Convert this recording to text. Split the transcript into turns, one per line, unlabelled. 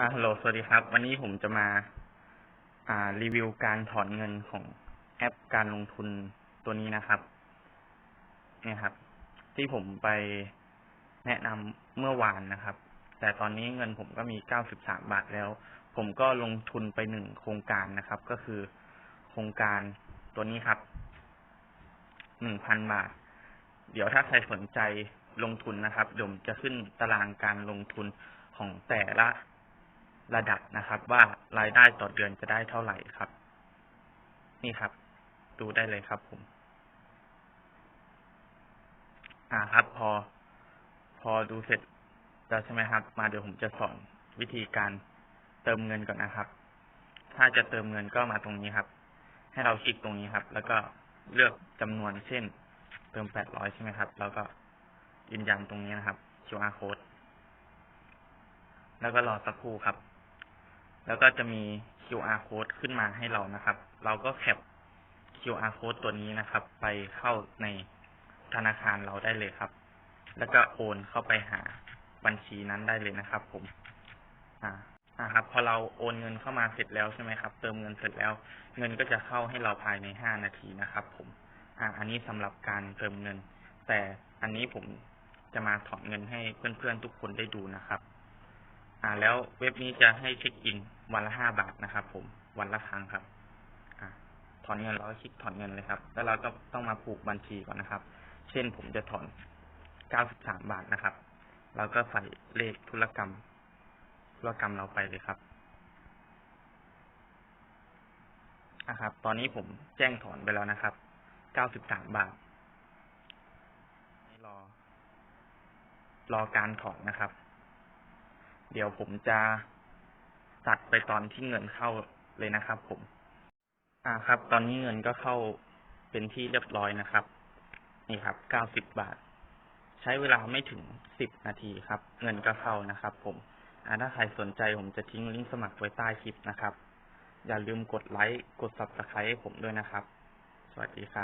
อ่าฮัลโหล สวัสดีครับ วันนี้ผมจะมา อ่า รีวิวการถอนเงินของแอปการลงทุนตัวนี้นะครับ เนี่ยครับ ที่ผมไปแนะนำเมื่อวานนะครับ แต่ตอนนี้เงินผมก็มีเก้าสิบสามบาทแล้ว ผมก็ลงทุนไปหนึ่งโครงการนะครับ ก็คือโครงการตัวนี้ครับ หนึ่งพันบาท เดี๋ยวถ้าใครสนใจลงทุนนะครับเดี๋ยวผมจะขึ้นตารางการลงทุนของแต่ละ ระดับนะครับ ว่ารายได้ต่อเดือนจะได้เท่าไหร่ครับ นี่ครับ ดูได้เลยครับผม อ่าครับ พอ พอดูเสร็จแล้วใช่ไหมครับ มาเดี๋ยวผมจะสอนวิธีการเติมเงินก่อนนะครับ ถ้าจะเติมเงินก็มาตรงนี้ครับ ให้เราคลิกตรงนี้ครับ แล้วก็เลือกจำนวนเช่น เติมแปดร้อยใช่ไหมครับ แล้วก็ยืนยันตรงนี้นะครับ QR code แล้วก็รอสักครู่ครับ แล้วก็จะมี QR code ขึ้นมาให้เรานะครับ เราก็แคป QR code ตัวนี้นะครับ ไปเข้าในธนาคารเราได้เลยครับ แล้วก็โอนเข้าไปหาบัญชีนั้นได้เลยนะครับ ผม อ่าอ่าครับ พอเราโอนเงินเข้ามาเสร็จแล้วใช่ไหมครับ เติมเงินเสร็จแล้ว เงินก็จะเข้าให้เราภายในห้านาทีนะครับ ผม อ่า อันนี้สำหรับการเติมเงิน แต่อันนี้ผมจะมาถอนเงินให้เพื่อนๆทุกคนได้ดูนะครับ อ่า แล้วเว็บนี้จะให้เช็คอินวันละห้าบาทนะครับ ผม วันละครั้งครับ อ่า ถอนเงินเราก็คลิกถอนเงินเลยครับ แล้วเราก็ต้องมาผูกบัญชีก่อนนะครับ เช่นผมจะถอนเก้าสิบสามบาทนะครับ เราก็ใส่เลขธุรกรรมธุรกรรมเราไปเลยครับนะครับ ตอนนี้ผมแจ้งถอนไปแล้วนะครับ เก้าสิบสามบาทรอ รอการถอนนะครับ เดี๋ยวผมจะตัดไปตอนที่เงินเข้าเลยนะครับผม อ่าครับ ตอนนี้เงินก็เข้าเป็นที่เรียบร้อยนะครับ นี่ครับ เก้าสิบบาท ใช้เวลาไม่ถึงสิบนาทีครับ เงินก็เข้านะครับ ผม อ่าถ้าใครสนใจผมจะทิ้งลิงก์สมัครไว้ใต้คลิปนะครับ อย่าลืมกดไลค์ กด subscribe ให้ผมด้วยนะครับ สวัสดีครับ